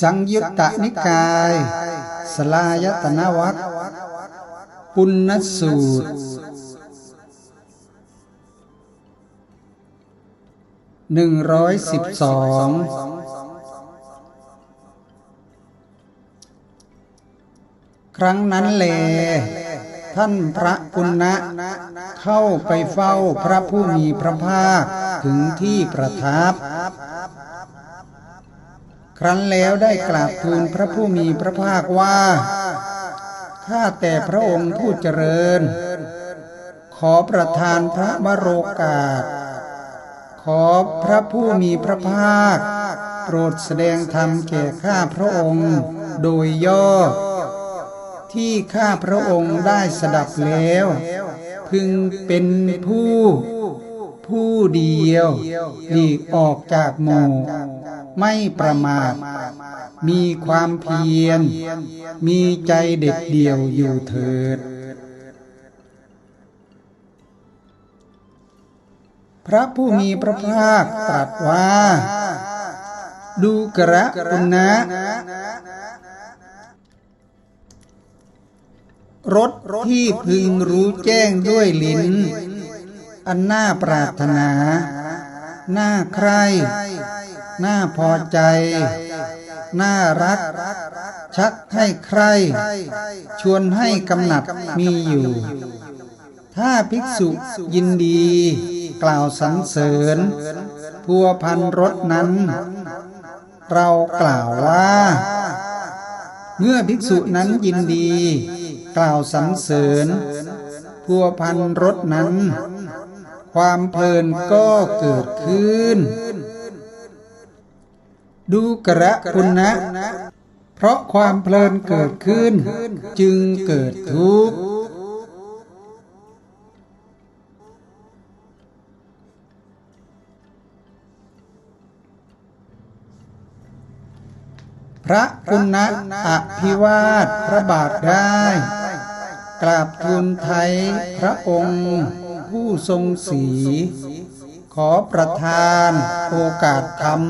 สังยุตตนิกาย สลายตนวัคปุณณสูตรหนึ่งร้อยสิบสองครั้งนั้นแล ท่านพระปุณณะเข้าไปเฝ้าพระผู้มีพระภาคถึงที่ประทับ ครั้นแล้วได้กราบทูลพระผู้มีพระภาคว่า ข้าแต่พระองค์ผู้เจริญ ขอประทานพระวโรกาส ขอพระผู้มีพระภาค โปรดแสดงธรรมแก่ข้าพระองค์โดยย่อ ที่ข้าพระองค์ได้สดับแล้ว พึงเป็นผู้ผู้เดียวหลีกออกจากหมู่ ไม่ประมาท มีความเพียร มีใจเด็ดเดี่ยวอยู่เถิด พระผู้มีพระภาคตรัสว่า ดูกระปุณนะรถที่พึงรู้แจ้งด้วยลิ้น อันน่าปรารถนา น่าใคร่ น่าพอใจ น่ารัก ชักให้ใคร ชวนให้กำหนัดมีอยู่ ถ้าภิกษุยินดี กล่าวสรรเสริญ พัวพันรถนั้น เรากล่าวว่า เมื่อภิกษุนั้นยินดี กล่าวสรรเสริญ พัวพันรถนั้น ความเพลินก็เกิดขึ้น ดูกระปุณนะเพราะความเพลินเกิดขึ้น จึงเกิดทุกข์พระปุณณะอภิวาทพระบาทได้กราบทูลไทยพระองค์ผู้ทรงศรี ขอประทานโอกาสธรรม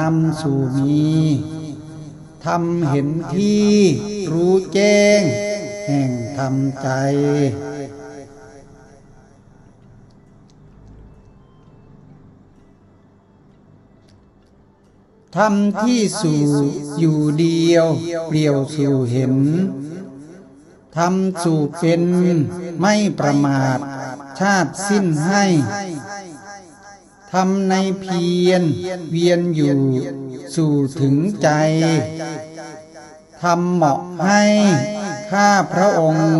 นำสู่มีทำเห็นที่รู้แจ้ง แห่งธรรมใจทำที่สู่อยู่เดียวเปลี่ยวสู่เห็นทำสู่เป็นไม่ประมาท ชาติสิ้นให้ ทำในเพียรเวียนอยู่ สู่ถึงใจทำเหมาะให้ข้าพระองค์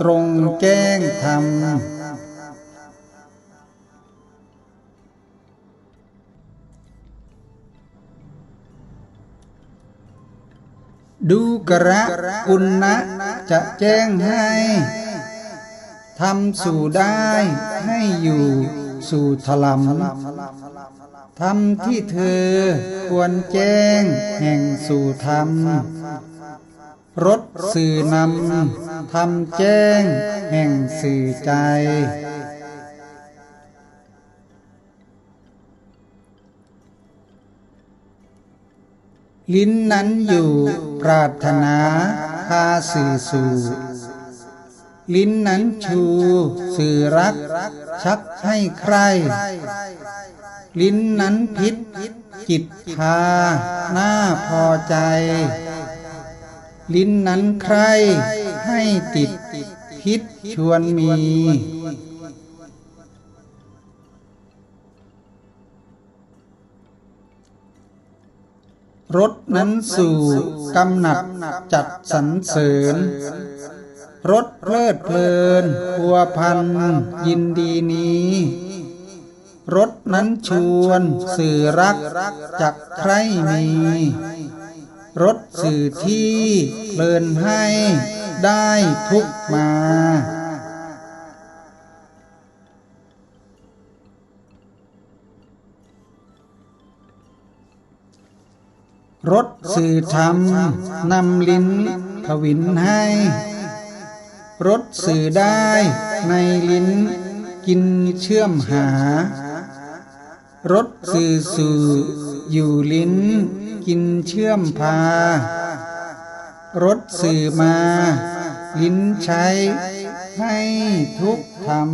ตรงแจ้งธรรมดูกระกุณนะจะแจ้งให้ทำสู่ได้ให้อยู่ สู่ถลำทำที่เธอควรแจ้งแห่งสู่ธรรมรถสื่อนำทำแจ้งแห่งสื่อใจ ลิ้นนั้นอยู่ปรารถนาพาสื่อสู่ ลิ้นนั้นชู สื่อรัก ชักให้ใคร ลิ้นนั้นพิษ จิตพา หน้าพอใจ ลิ้นนั้นใคร ให้ติด พิษชวนมี รถนั้นสู่กำหนัดจัดสรรเสริญ เพลิดเพลินพัวพัน ยินดีนี้ รถนั้นชวนสื่อรักจักใครมีรสสื่อที่เพลินให้ได้ทุกมารสสื่อธรรมนำลิ้นทวินให้ รสสื่อได้ในลิ้น กินเชื่อมหารสสื่อสื่อยู่ลิ้น กินเชื่อมพารสสื่อมา ลิ้นใช้ให้ทุกธรรม